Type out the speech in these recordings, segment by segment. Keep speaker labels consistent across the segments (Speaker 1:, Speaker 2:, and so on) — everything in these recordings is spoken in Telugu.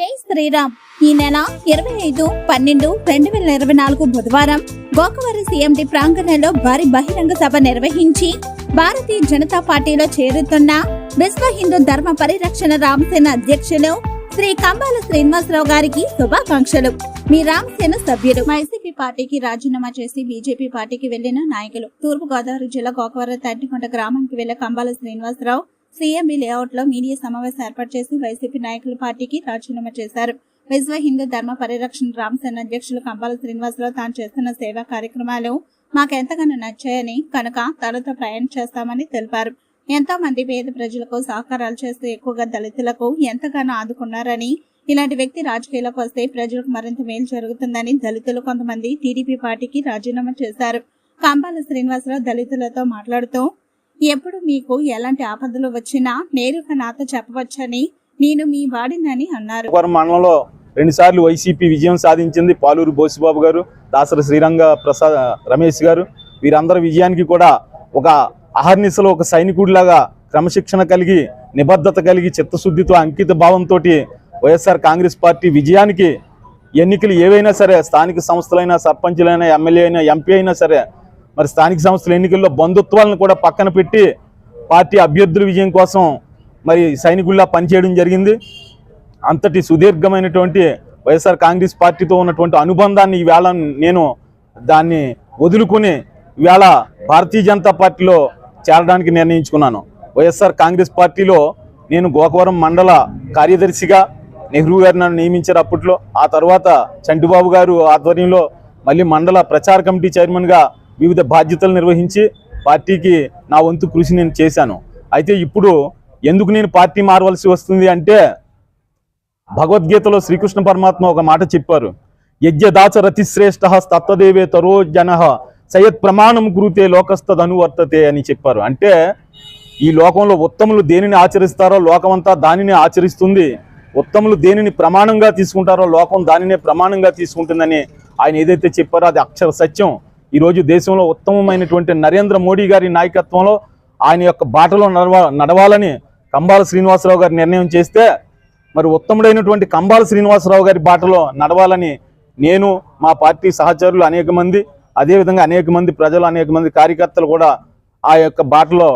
Speaker 1: జై శ్రీరామ్. ఈ నెల ఇరవై ఐదు పన్నెండు రెండు వేల ఇరవై నాలుగు బుధవారం గోకవరం సీఎండి ప్రాంగణంలో భారీ బహిరంగ సభ నిర్వహించి భారతీయ జనతా పార్టీలో చేరుతున్న విశ్వ హిందూ ధర్మ పరిరక్షణ రామసేన అధ్యక్షులు శ్రీ కంబాల శ్రీనివాసరావు గారికి శుభాకాంక్షలు. మీ రామసేన సభ్యులు. వైసీపీ పార్టీకి రాజీనామా చేసి బీజేపీ పార్టీకి వెళ్ళిన నాయకులు. తూర్పు గోదావరి జిల్లా గోకవరం తంటికొండ గ్రామానికి వెళ్ళే కంబాల శ్రీనివాసరావు సీఎంబీ లేఅవుట్లో మీడియా సమావేశం ఏర్పాటు చేసి వైసీపీ నాయకులు పార్టీకి రాజీనామా చేశారు. విశ్వ హిందూ ధర్మ పరిరక్షణ రామసేన అధ్యక్షులు కంబాల శ్రీనివాసరావు తాను చేస్తున్న సేవా కార్యక్రమాలు మాకెంతగానో నచ్చాయని కనుక తనతో ప్రయాణం చేస్తామని తెలిపారు. ఎంతో మంది పేద ప్రజలకు సహకారాలు చేస్తూ ఎక్కువగా దళితులకు ఎంతగానో ఆదుకున్నారని ఇలాంటి వ్యక్తి రాజకీయాలకు వస్తే ప్రజలకు మరింత మేలు జరుగుతుందని దళితులు కొంతమంది టీడీపీ పార్టీకి రాజీనామా చేశారు. కంబాల శ్రీనివాసరావు దళితులతో మాట్లాడుతూ ఎప్పుడు మీకు ఎలాంటి ఆపదలు వచ్చినా నేరుగా నాతో చెప్పవచ్చని నేను మీ వాడినని అన్నారు.
Speaker 2: గోకవరం మండలంలో రెండుసార్లు వైసీపీ విజయం సాధించింది పాలూరు బోసిబాబు గారు దాసరి శ్రీరంగ ప్రసాద్ రమేష్ గారు. వీరందరి విజయానికి కూడా ఒక అహర్నిశలో ఒక సైనికుడిలాగా క్రమశిక్షణ కలిగి నిబద్ధత కలిగి చిత్తశుద్ధితో అంకిత భావంతో వైఎస్ఆర్ కాంగ్రెస్ పార్టీ విజయానికి ఎన్నికలు ఏవైనా సరే స్థానిక సంస్థలైనా సర్పంచులైనా ఎమ్మెల్యే అయినా ఎంపీ అయినా సరే మరి స్థానిక సంస్థల ఎన్నికల్లో బంధుత్వాలను కూడా పక్కన పెట్టి పార్టీ అభ్యర్థుల విజయం కోసం మరి సైనికుల్లా పనిచేయడం జరిగింది. అంతటి సుదీర్ఘమైనటువంటి వైఎస్ఆర్ కాంగ్రెస్ పార్టీతో ఉన్నటువంటి అనుబంధాన్ని ఈవేళ నేను దాన్ని వదులుకుని ఈవేళ భారతీయ జనతా పార్టీలో చేరడానికి నిర్ణయించుకున్నాను. వైఎస్ఆర్ కాంగ్రెస్ పార్టీలో నేను గోకవరం మండల కార్యదర్శిగా నెహ్రూ గారు నన్ను నియమించారు అప్పట్లో. ఆ తర్వాత చంటిబాబు గారు ఆధ్వర్యంలో మళ్ళీ మండల ప్రచార కమిటీ చైర్మన్గా వివిధ బాధ్యతలు నిర్వహించి పార్టీకి నా వంతు కృషి నేను చేశాను. అయితే ఇప్పుడు ఎందుకు నేను పార్టీ మారవలసి వస్తుంది అంటే భగవద్గీతలో శ్రీకృష్ణ పరమాత్మ ఒక మాట చెప్పారు. యజ్ఞదాచ రతిశ్రేష్ఠ తత్వదేవే తరో జన సయత్ ప్రమాణం కురుతే లోకస్థదనువర్తతే అని చెప్పారు. అంటే ఈ లోకంలో ఉత్తములు దేనిని ఆచరిస్తారో లోకమంతా దానిని ఆచరిస్తుంది. ఉత్తములు దేనిని ప్రమాణంగా తీసుకుంటారో లోకం దానినే ప్రమాణంగా తీసుకుంటుందని ఆయన ఏదైతే చెప్పారో అది అక్షర సత్యం. ఈరోజు దేశంలో ఉత్తమమైనటువంటి నరేంద్ర మోడీ గారి నాయకత్వంలో ఆయన యొక్క బాటలో నడవ నడవాలని కంబాల శ్రీనివాసరావు గారు నిర్ణయం చేస్తే మరి ఉత్తముడైనటువంటి కంబాల శ్రీనివాసరావు గారి బాటలో నడవాలని నేను మా పార్టీ సహచరులు అనేక మంది అదేవిధంగా అనేక మంది ప్రజలు అనేక మంది కార్యకర్తలు కూడా ఆ యొక్క బాటలో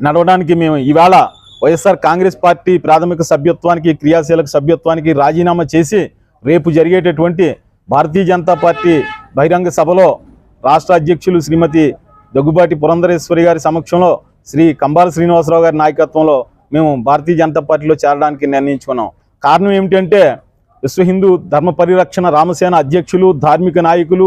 Speaker 2: నడవడానికి మేము ఇవాళ వైఎస్ఆర్ కాంగ్రెస్ పార్టీ ప్రాథమిక సభ్యత్వానికి క్రియాశీలక సభ్యత్వానికి రాజీనామా చేసి రేపు జరిగేటటువంటి భారతీయ జనతా పార్టీ బహిరంగ సభలో రాష్ట్ర అధ్యక్షులు శ్రీమతి దగ్గుబాటి పురంధరేశ్వరి గారి సమక్షంలో శ్రీ కంబాల శ్రీనివాసరావు గారి నాయకత్వంలో మేము భారతీయ జనతా పార్టీలో చేరడానికి నిర్ణయించుకున్నాం. కారణం ఏమిటంటే విశ్వ హిందూ ధర్మ పరిరక్షణ రామసేన అధ్యక్షులు ధార్మిక నాయకులు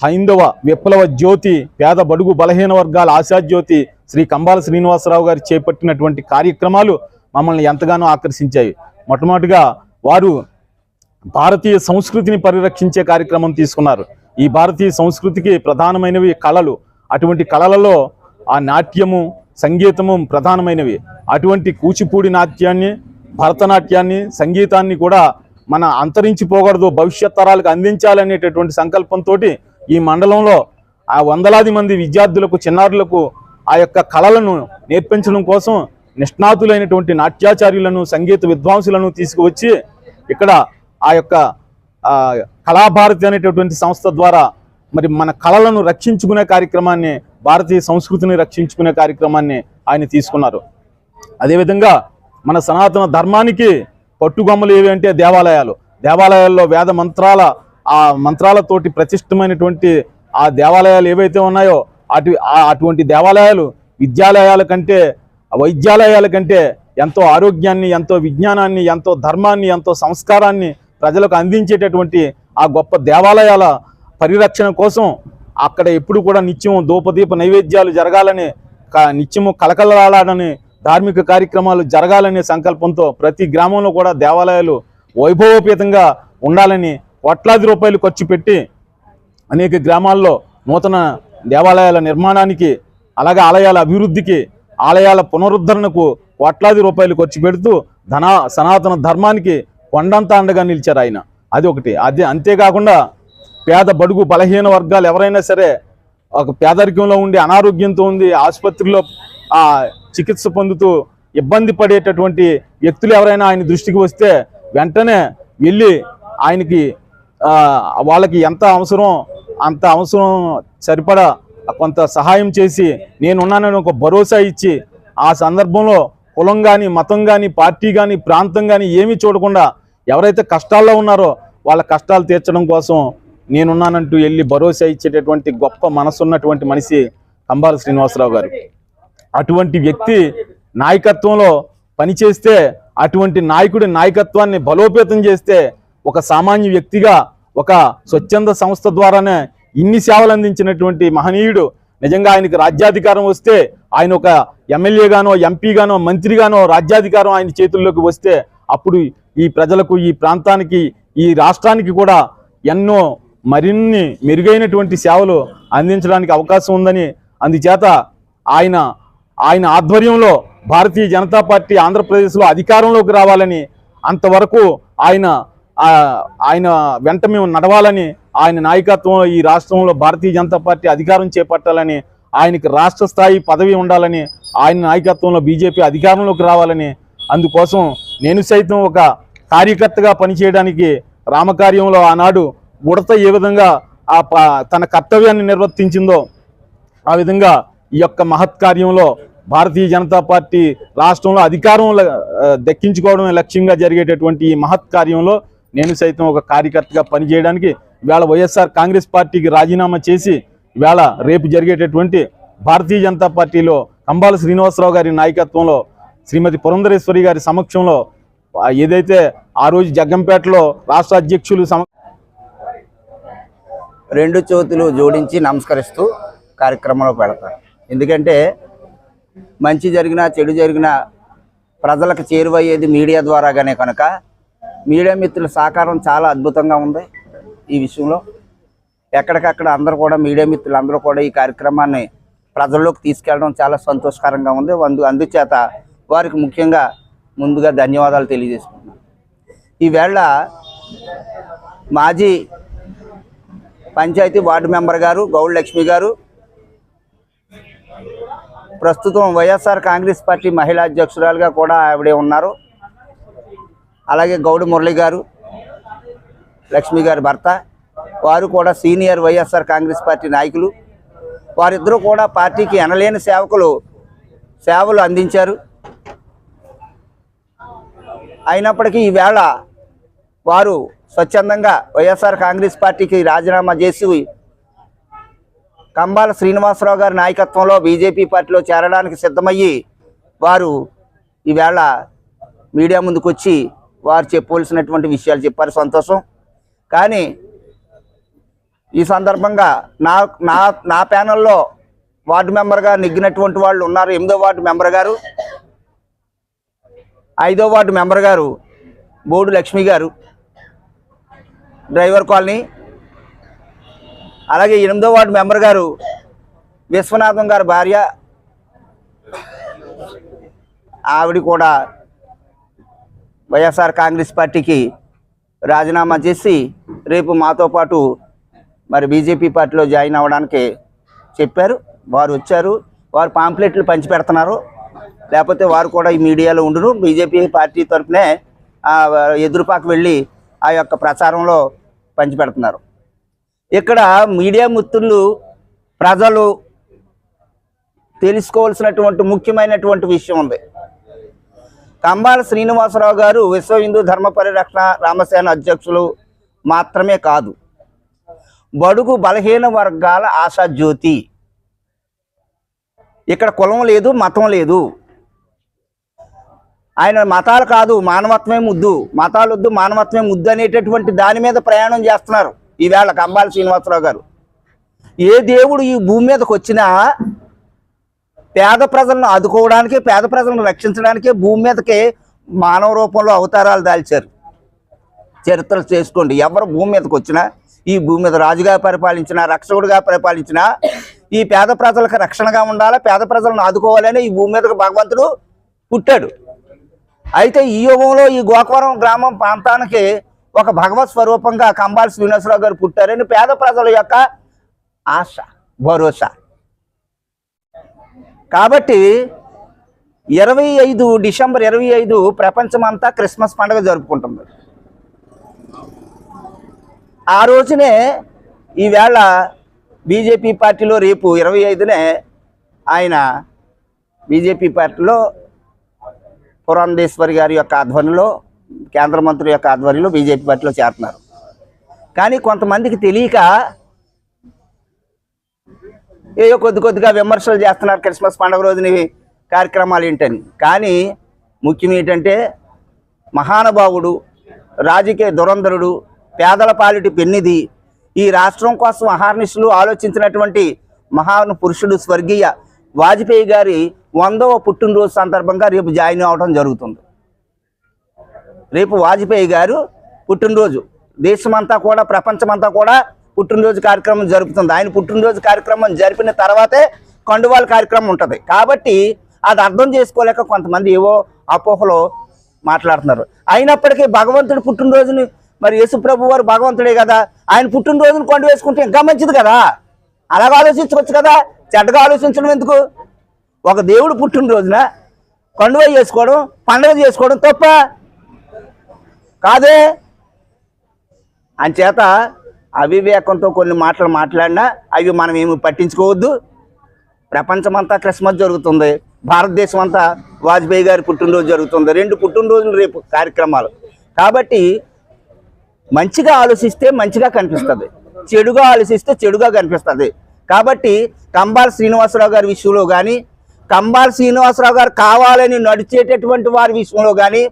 Speaker 2: హైందవ విప్లవ జ్యోతి పేద బడుగు బలహీన వర్గాల ఆశాజ్యోతి శ్రీ కంబాల శ్రీనివాసరావు గారు చేపట్టినటువంటి కార్యక్రమాలు మమ్మల్ని ఎంతగానో ఆకర్షించాయి. మొట్టమొదటిగా వారు భారతీయ సంస్కృతిని పరిరక్షించే కార్యక్రమం తీసుకున్నారు. ఈ భారతీయ సంస్కృతికి ప్రధానమైనవి కళలు. అటువంటి కళలలో ఆ నాట్యము సంగీతము ప్రధానమైనవి. అటువంటి కూచిపూడి నాట్యాన్ని భరతనాట్యాన్ని సంగీతాన్ని కూడా మన అంతరించిపోకూడదు భవిష్యత్ తరాలకు అందించాలనేటటువంటి సంకల్పంతో ఈ మండలంలో ఆ వందలాది మంది విద్యార్థులకు చిన్నారులకు ఆ యొక్క కళలను నేర్పించడం కోసం నిష్ణాతులైనటువంటి నాట్యాచార్యులను సంగీత విద్వాంసులను తీసుకువచ్చి ఇక్కడ ఆ యొక్క కళాభారతి అనేటటువంటి సంస్థ ద్వారా మరి మన కళలను రక్షించుకునే కార్యక్రమాన్ని భారతీయ సంస్కృతిని రక్షించుకునే కార్యక్రమాన్ని ఆయన తీసుకున్నారు. అదేవిధంగా మన సనాతన ధర్మానికి పట్టుగొమ్మలు ఏవి అంటే దేవాలయాలు. దేవాలయాల్లో వేద మంత్రాల ఆ మంత్రాలతోటి ప్రతిష్టమైనటువంటి ఆ దేవాలయాలు ఏవైతే ఉన్నాయో అటు ఆ- అటువంటి దేవాలయాలు విద్యాలయాల కంటే వైద్యాలయాల కంటే ఎంతో ఆరోగ్యాన్ని ఎంతో విజ్ఞానాన్ని ఎంతో ధర్మాన్ని ఎంతో సంస్కారాన్ని ప్రజలకు అందించేటటువంటి ఆ గొప్ప దేవాలయాల పరిరక్షణ కోసం అక్కడ ఎప్పుడు కూడా నిత్యం దూపదీప నైవేద్యాలు జరగాలని నిత్యము కలకలలాడని ధార్మిక కార్యక్రమాలు జరగాలనే సంకల్పంతో ప్రతి గ్రామంలో కూడా దేవాలయాలు వైభవోపేతంగా ఉండాలని కోట్లాది రూపాయలు ఖర్చు పెట్టి అనేక గ్రామాల్లో నూతన దేవాలయాల నిర్మాణానికి అలాగే ఆలయాల అభివృద్ధికి ఆలయాల పునరుద్ధరణకు కోట్లాది రూపాయలు ఖర్చు పెడుతూ ధనా సనాతన ధర్మానికి కొండంత అండగా నిలిచారు ఆయన. అది ఒకటి. అదే అంతేకాకుండా పేద బడుగు బలహీన వర్గాలు ఎవరైనా సరే ఒక పేదరికంలో ఉండి అనారోగ్యంతో ఉంది ఆసుపత్రిలో ఆ చికిత్స పొందుతూ ఇబ్బంది పడేటటువంటి వ్యక్తులు ఎవరైనా ఆయన దృష్టికి వస్తే వెంటనే వెళ్ళి ఆయనకి వాళ్ళకి ఎంత అవసరం అంత అవసరం సరిపడా కొంత సహాయం చేసి నేనున్నానని ఒక భరోసా ఇచ్చి ఆ సందర్భంలో కులం కానీ మతం కానీ పార్టీ కానీ ప్రాంతం కానీ ఏమీ చూడకుండా ఎవరైతే కష్టాల్లో ఉన్నారో వాళ్ళ కష్టాలు తీర్చడం కోసం నేనున్నానంటూ వెళ్ళి భరోసా ఇచ్చేటటువంటి గొప్ప మనసున్నటువంటి మనిషి కంబాల శ్రీనివాసరావు గారు. అటువంటి వ్యక్తి నాయకత్వంలో పనిచేస్తే అటువంటి నాయకుడి నాయకత్వాన్ని బలోపేతం చేస్తే ఒక సామాన్య వ్యక్తిగా ఒక స్వచ్ఛంద సంస్థ ద్వారానే ఇన్ని సేవలు అందించినటువంటి మహనీయుడు నిజంగా ఆయనకి రాజ్యాధికారం వస్తే ఆయన ఒక ఎమ్మెల్యేగానో ఎంపీగానో మంత్రిగానో రాజ్యాధికారం ఆయన చేతుల్లోకి వస్తే అప్పుడు ఈ ప్రజలకు ఈ ప్రాంతానికి ఈ రాష్ట్రానికి కూడా ఎన్నో మరిన్ని మెరుగైనటువంటి సేవలు అందించడానికి అవకాశం ఉందని అందుచేత ఆయన ఆయన ఆధ్వర్యంలో భారతీయ జనతా పార్టీ ఆంధ్రప్రదేశ్లో అధికారంలోకి రావాలని అంతవరకు ఆయన ఆయన వెంట మేము నడవాలని ఆయన నాయకత్వంలో ఈ రాష్ట్రంలో భారతీయ జనతా పార్టీ అధికారం చేపట్టాలని ఆయనకి రాష్ట్ర స్థాయి పదవి ఉండాలని ఆయన నాయకత్వంలో బీజేపీ అధికారంలోకి రావాలని అందుకోసం నేను సైతం ఒక కార్యకర్తగా పనిచేయడానికి రామకార్యంలో ఆనాడు ఉడత ఏ విధంగా ఆ తన కర్తవ్యాన్ని నిర్వర్తించిందో ఆ విధంగా ఈ యొక్క మహత్ కార్యంలో భారతీయ జనతా పార్టీ రాష్ట్రంలో అధికారం ల- దక్కించుకోవడమే లక్ష్యంగా జరిగేటటువంటి ఈ మహత్ కార్యంలో నేను సైతం ఒక కార్యకర్తగా పనిచేయడానికి ఇవాళ వైఎస్ఆర్ కాంగ్రెస్ పార్టీకి రాజీనామా చేసి ఇవాళ రేపు జరిగేటటువంటి భారతీయ జనతా పార్టీలో కంబాల శ్రీనివాసరావు గారి నాయకత్వంలో శ్రీమతి పురంధరేశ్వరి గారి సమక్షంలో ఏదైతే ఆ రోజు జగ్గంపేటలో రాష్ట్ర అధ్యక్షులు సమ
Speaker 3: రెండు చేతులు జోడించి నమస్కరిస్తూ కార్యక్రమంలో పెడతారు ఎందుకంటే మంచి జరిగినా చెడు జరిగినా ప్రజలకు చేరువయ్యేది మీడియా ద్వారాగానే కనుక మీడియా మిత్రుల సహకారం చాలా అద్భుతంగా ఉంది ఈ విషయంలో. ఎక్కడికక్కడ అందరూ కూడా మీడియా మిత్రులు అందరూ కూడా ఈ కార్యక్రమాన్ని ప్రజల్లోకి తీసుకెళ్ళడం చాలా సంతోషకరంగా ఉంది. అందు అందుచేత వారికి ముఖ్యంగా ముందుగా ధన్యవాదాలు తెలియజేసుకుంటున్నాను. ఈవేళ మాజీ పంచాయతీ వార్డు మెంబర్ గారు గౌడ్ లక్ష్మి గారు ప్రస్తుతం వైఎస్ఆర్ కాంగ్రెస్ పార్టీ మహిళా అధ్యక్షురాలుగా కూడా ఆవిడే ఉన్నారు. అలాగే గౌడ్ మురళి గారు లక్ష్మి గారి భర్త వారు కూడా సీనియర్ వైఎస్ఆర్ కాంగ్రెస్ పార్టీ నాయకులు. వారిద్దరూ కూడా పార్టీకి ఎనలేని సేవకులు సేవలు అందించారు. అయినప్పటికీ ఈవేళ వారు స్వచ్ఛందంగా వైఎస్ఆర్ కాంగ్రెస్ పార్టీకి రాజీనామా చేసి కంబాల శ్రీనివాసరావు గారి నాయకత్వంలో బీజేపీ పార్టీలో చేరడానికి సిద్ధమయ్యి వారు ఈవేళ మీడియా ముందుకు వచ్చి వారు చెప్పవలసినటువంటి విషయాలు చెప్పారు సంతోషం. కానీ ఈ సందర్భంగా నా నా నా ప్యానల్లో వార్డు మెంబర్గా నెగ్గినటువంటి వాళ్ళు ఉన్నారు. ఎనిమిదో వార్డు మెంబర్ గారు. ఐదో వార్డు మెంబర్ గారు బోడు లక్ష్మి గారు డ్రైవర్ కాలనీ. అలాగే ఎనిమిదో వార్డు మెంబర్ గారు విశ్వనాథం గారి భార్య. ఆవిడ కూడా వైఎస్ఆర్ కాంగ్రెస్ పార్టీకి రాజీనామా చేసి రేపు మాతో పాటు మరి బీజేపీ పార్టీలో జాయిన్ అవ్వడానికి చెప్పారు. వారు వచ్చారు. వారు పాంప్లెట్లు పంచి పెడుతున్నారు. లేకపోతే వారు కూడా ఈ మీడియాలో ఉండును. బీజేపీ పార్టీ తరఫునే ఎదురుపాకు వెళ్ళి ఆ యొక్క ప్రచారంలో పంచిపెడుతున్నారు. ఇక్కడ మీడియా మిత్రులు ప్రజలు తెలుసుకోవాల్సినటువంటి ముఖ్యమైనటువంటి విషయం ఉంది. కంబాల శ్రీనివాసరావు గారు విశ్వ హిందూ ధర్మ పరిరక్షణ రామసేన అధ్యక్షులు మాత్రమే కాదు. బడుగు బలహీన వర్గాల ఆశాజ్యోతి ఇక్కడ కులం లేదు మతం లేదు. ఆయన మతాలు కాదు మానవత్వమే ముద్దు. మతాలు వద్దు మానవత్వమే ముద్దు అనేటటువంటి దాని మీద ప్రయాణం చేస్తున్నారు ఈవేళ కంబాల శ్రీనివాసరావు గారు. ఏ దేవుడు ఈ భూమి మీదకి వచ్చినా పేద ప్రజలను ఆదుకోవడానికి పేద ప్రజలను రక్షించడానికి భూమి మీదకి మానవ రూపంలో అవతారాలు దాల్చారు. చరిత్రలు చేసుకోండి. ఎవరు భూమి మీదకి వచ్చినా ఈ భూమి మీద రాజుగా పరిపాలించినా రక్షకుడిగా పరిపాలించినా ఈ పేద ప్రజలకు రక్షణగా ఉండాలా పేద ప్రజలను ఆదుకోవాలని ఈ భూమి మీదకి భగవంతుడు పుట్టాడు. అయితే ఈ యుగంలో ఈ గోకవరం గ్రామం ప్రాంతానికి ఒక భగవత్ స్వరూపంగా కంబాల శ్రీనివాసరావు గారు పుట్టారని పేద ప్రజల యొక్క ఆశ భరోసా. కాబట్టి ఇరవై ఐదు డిసెంబర్ ఇరవై ఐదు ప్రపంచమంతా క్రిస్మస్ పండుగ జరుపుకుంటుంది. ఆ రోజునే ఈవేళ బీజేపీ పార్టీలో రేపు ఇరవై ఐదునే ఆయన బీజేపీ పార్టీలో పురంధేశ్వరి గారి యొక్క ఆధ్వర్యంలో కేంద్ర మంత్రి యొక్క ఆధ్వర్యంలో బీజేపీ పార్టీలో చేరుతున్నారు. కానీ కొంతమందికి తెలియక ఏదో కొద్ది కొద్దిగా విమర్శలు చేస్తున్నారు క్రిస్మస్ పండుగ రోజుని కార్యక్రమాలు ఏంటని. కానీ ముఖ్యం ఏంటంటే మహానుభావుడు రాజకీయ దురంధరుడు పేదల పాలిటి పెన్నిది ఈ రాష్ట్రం కోసం అహార్నిశలు ఆలోచించినటువంటి మహాను పురుషుడు స్వర్గీయ వాజ్పేయి గారి వందవ పుట్టినరోజు సందర్భంగా రేపు జాయిన్ అవడం జరుగుతుంది. రేపు వాజ్పేయి గారు పుట్టినరోజు. దేశమంతా కూడా ప్రపంచమంతా కూడా పుట్టినరోజు కార్యక్రమం జరుపుతుంది. ఆయన పుట్టినరోజు కార్యక్రమం జరిపిన తర్వాతే కండువాల కార్యక్రమం ఉంటుంది. కాబట్టి అది అర్థం చేసుకోలేక కొంతమంది ఏవో అపోహలో మాట్లాడుతున్నారు. అయినప్పటికీ భగవంతుడి పుట్టినరోజుని మరి యేసుప్రభు వారు భగవంతుడే కదా. ఆయన పుట్టినరోజును కొండ వేసుకుంటే ఇంకా మంచిది కదా. అలాగ ఆలోచించవచ్చు కదా. చెడ్డగా ఆలోచించడం ఎందుకు? ఒక దేవుడు పుట్టినరోజున కండువ చేసుకోవడం పండుగ చేసుకోవడం తప్ప కాదే. అంచేత అవివేకంతో కొన్ని మాటలు మాట్లాడినా అవి మనం ఏమి పట్టించుకోవద్దు. ప్రపంచమంతా క్రిస్మస్ జరుగుతుంది. భారతదేశం అంతా వాజ్పేయి గారి పుట్టినరోజు జరుగుతుంది. రెండు పుట్టినరోజులు రేపు కార్యక్రమాలు. కాబట్టి మంచిగా ఆలోచిస్తే మంచిగా కనిపిస్తుంది. చెడుగా ఆలోచిస్తే చెడుగా కనిపిస్తుంది. కాబట్టి కంబాల శ్రీనివాసరావు గారి విషయంలో కానీ కంబాల శ్రీనివాసరావు గారు కావాలని నడిచేటటువంటి వారి విషయంలో కానీ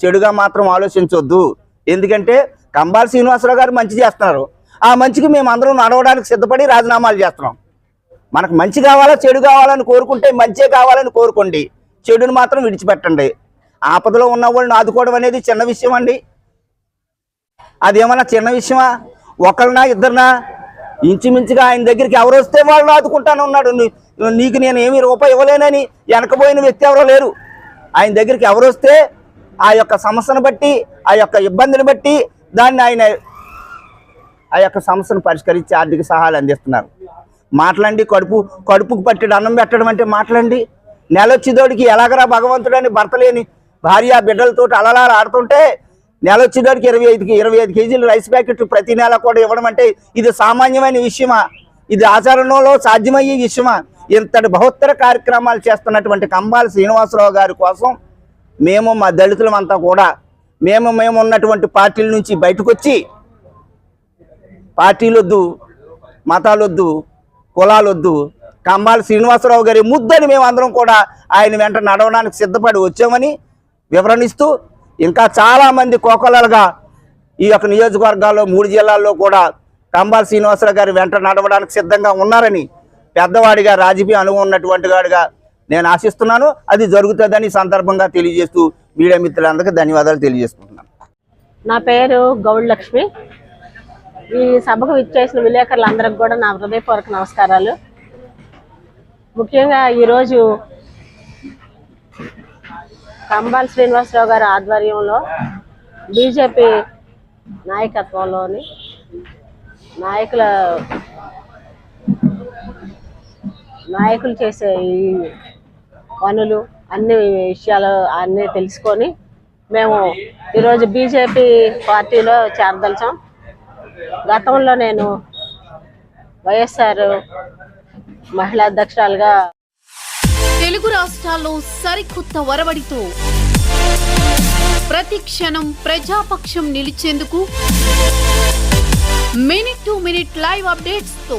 Speaker 3: చెడుగా మాత్రం ఆలోచించొద్దు. ఎందుకంటే కంబాల శ్రీనివాసరావు గారు మంచి చేస్తున్నారు. ఆ మంచికి మేము అందరం నడవడానికి సిద్ధపడి రాజీనామాలు చేస్తున్నాం. మనకు మంచి కావాలా చెడు కావాలని కోరుకుంటే మంచే కావాలని కోరుకోండి. చెడుని మాత్రం విడిచిపెట్టండి. ఆపదలో ఉన్న వాళ్ళని ఆదుకోవడం అనేది చిన్న విషయం అండి. అదేమన్నా చిన్న విషయమా? ఒకరినా ఇద్దరినా? ఇంచుమించుగా ఆయన దగ్గరికి ఎవరు వస్తే వాళ్ళు ఆదుకుంటాను ఉన్నాడు నీకు నేను ఏమి రూపాయి ఇవ్వలేనని వెనకపోయిన వ్యక్తి ఎవరో లేరు. ఆయన దగ్గరికి ఎవరు వస్తే ఆ యొక్క సమస్యను బట్టి ఆ యొక్క ఇబ్బందిని బట్టి దాన్ని ఆయన ఆ యొక్క సమస్యను పరిష్కరించి ఆర్థిక సహాయాలు అందిస్తున్నారు. మాట్లాడి కడుపు కడుపుకు పట్టెడు అన్నం పెట్టడం అంటే మాట్లాడి నెలొచ్చిదోడికి ఎలాగరా భగవంతుడని భర్త లేని భార్య బిడ్డలతో అలలా ఆడుతుంటే నెలొచ్చిదోడికి ఇరవై ఐదుకి ఇరవై ఐదు కేజీలు రైస్ ప్యాకెట్లు ప్రతి నెల కూడా ఇవ్వడం అంటే ఇది సామాన్యమైన విషయమా? ఇది ఆచరణలో సాధ్యమయ్యే విషయమా? ఇంతటి బహుత్తర కార్యక్రమాలు చేస్తున్నటువంటి కంబాల శ్రీనివాసరావు గారి కోసం మేము మా దళితులమంతా కూడా మేము మేము ఉన్నటువంటి పార్టీల నుంచి బయటకు వచ్చి పార్టీలొద్దు మతాలొద్దు కులాలొద్దు కంబాల శ్రీనివాసరావు గారి ముద్దని మేమందరం కూడా ఆయన వెంట నడవడానికి సిద్ధపడి వచ్చామని వివరణిస్తూ ఇంకా చాలామంది కోకొల్లలుగా ఈ యొక్క నియోజకవర్గాల్లో మూడు జిల్లాల్లో కూడా కంబాల శ్రీనివాసరావు గారి వెంట నడవడానికి సిద్ధంగా ఉన్నారని పెద్దవాడిగా రాజకీయ అనుభవం ఉన్నటువంటి వాడిగా నేను ఆశిస్తున్నాను. అది జరుగుతుందని సందర్భంగా తెలియజేస్తూ మీడియా మిత్రులందరికీ ధన్యవాదాలు తెలియజేసుకుంటున్నాను.
Speaker 4: నా పేరు గౌడ్ లక్ష్మి ఈ సభకు విచ్చేసిన విలేకరులందరికి కూడా నా హృదయపూర్వక నమస్కారాలు. ముఖ్యంగా ఈరోజు కంబాల్ శ్రీనివాసరావు గారి ఆధ్వర్యంలో బీజేపీ నాయకత్వంలోని నాయకుల నాయకులు చేసే ఈ పనులు అన్ని విషయాలు అన్నీ తెలుసుకొని మేము ఈరోజు బీజేపీ పార్టీలో చేరదలిచాం. గతంలో నేను వైఎస్ఆర్ మహిళా అధ్యక్షురాలుగా
Speaker 5: తెలుగు రాష్ట్రాల్లో సరికొత్త వరవడితో ప్రతి క్షణం ప్రజాపక్షం నిలిచేందుకు మినిట్ టు మినిట్ లైవ్ అప్డేట్స్తో